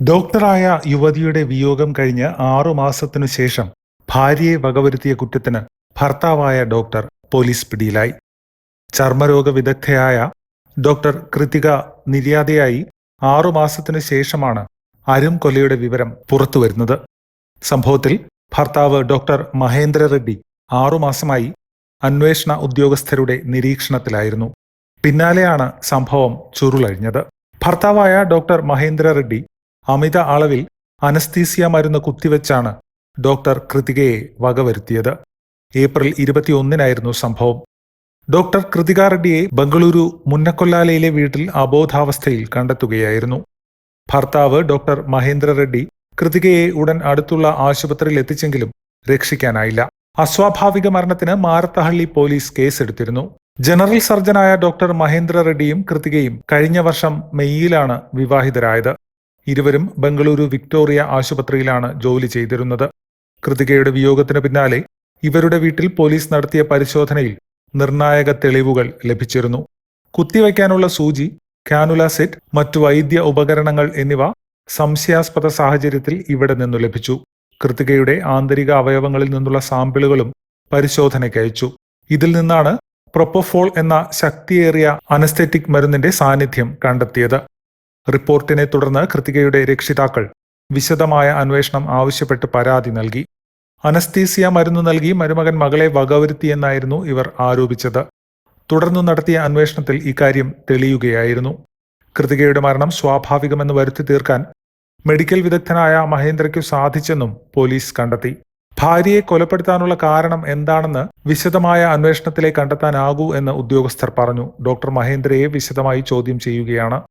ഡോക്ടറായ യുവതിയുടെ വിയോഗം കഴിഞ്ഞ് ആറു മാസത്തിനു ശേഷം ഭാര്യയെ വകവരുത്തിയ കുറ്റത്തിന് ഭർത്താവായ ഡോക്ടർ പോലീസ് പിടിയിലായി. ചർമ്മരോഗ വിദഗ്ധയായ ഡോക്ടർ കൃതിക നിര്യാതയായി ആറു മാസത്തിനു ശേഷമാണ് അരും കൊലയുടെ വിവരം പുറത്തുവരുന്നത് സംഭവത്തിൽ ഭർത്താവ് ഡോക്ടർ മഹേന്ദ്ര റെഡ്ഡി ആറുമാസമായി അന്വേഷണ ഉദ്യോഗസ്ഥരുടെ നിരീക്ഷണത്തിലായിരുന്നു. പിന്നാലെയാണ് സംഭവം ചുരുളഴിഞ്ഞത്. ഭർത്താവായ ഡോക്ടർ മഹേന്ദ്ര റെഡ്ഡി അമിത അളവിൽ അനസ്തീസിയ മരുന്ന് കുത്തിവെച്ചാണ് ഡോക്ടർ കൃതികയെ വകവരുത്തിയത്. ഏപ്രിൽ ഇരുപത്തിയൊന്നിനായിരുന്നു സംഭവം. ഡോക്ടർ കൃതിക റെഡ്ഡിയെ ബംഗളൂരു മുന്നക്കൊല്ലാലയിലെ വീട്ടിൽ അബോധാവസ്ഥയിൽ കണ്ടെത്തുകയായിരുന്നു. ഭർത്താവ് ഡോക്ടർ മഹേന്ദ്ര റെഡ്ഡി കൃതികയെ ഉടൻ അടുത്തുള്ള ആശുപത്രിയിൽ എത്തിച്ചെങ്കിലും രക്ഷിക്കാനായില്ല. അസ്വാഭാവിക മരണത്തിന് മാരത്തഹള്ളി പോലീസ് കേസെടുത്തിരുന്നു. ജനറൽ സർജനായ ഡോക്ടർ മഹേന്ദ്ര റെഡ്ഡിയും കൃതികയും കഴിഞ്ഞ വർഷം മെയ്യിലാണ് വിവാഹിതരായത്. ഇരുവരും ബംഗളൂരു വിക്ടോറിയ ആശുപത്രിയിലാണ് ജോലി ചെയ്തിരുന്നത്. കൃതികയുടെ വിയോഗത്തിന് പിന്നാലെ ഇവരുടെ വീട്ടിൽ പോലീസ് നടത്തിയ പരിശോധനയിൽ നിർണായക തെളിവുകൾ ലഭിച്ചിരുന്നു. കുത്തിവയ്ക്കാനുള്ള സൂചി കാനുല സെറ്റ് മറ്റു വൈദ്യ ഉപകരണങ്ങൾ എന്നിവ സംശയാസ്പദ സാഹചര്യത്തിൽ ഇവിടെ നിന്നു ലഭിച്ചു. കൃതികയുടെ ആന്തരിക അവയവങ്ങളിൽ നിന്നുള്ള സാമ്പിളുകളും പരിശോധനയ്ക്ക് അയച്ചു. ഇതിൽ നിന്നാണ് പ്രൊപ്പോഫോൾ എന്ന ശക്തിയേറിയ അനസ്തെറ്റിക് മരുന്നിന്റെ സാന്നിധ്യം കണ്ടെത്തിയത്. റിപ്പോർട്ടിനെ തുടർന്ന് കൃതികയുടെ രക്ഷിതാക്കൾ വിശദമായ അന്വേഷണം ആവശ്യപ്പെട്ട് പരാതി നൽകി. അനസ്തീസിയ മരുന്ന് നൽകി മരുമകൻ മകളെ വകവരുത്തിയെന്നായിരുന്നു ഇവർ ആരോപിച്ചത്. തുടർന്നു നടത്തിയ അന്വേഷണത്തിൽ ഇക്കാര്യം തെളിയുകയായിരുന്നു. കൃതികയുടെ മരണം സ്വാഭാവികമെന്ന് വരുത്തി തീർക്കാൻ മെഡിക്കൽ വിദഗ്ധനായ മഹേന്ദ്രയ്ക്കു സാധിച്ചെന്നും പോലീസ് കണ്ടെത്തി. ഭാര്യയെ കൊലപ്പെടുത്താനുള്ള കാരണം എന്താണെന്ന് വിശദമായ അന്വേഷണത്തിലേക്ക് കണ്ടെത്താനാകൂ എന്ന് ഉദ്യോഗസ്ഥർ പറഞ്ഞു. ഡോക്ടർ മഹേന്ദ്രയെ വിശദമായി ചോദ്യം ചെയ്യുകയാണ്.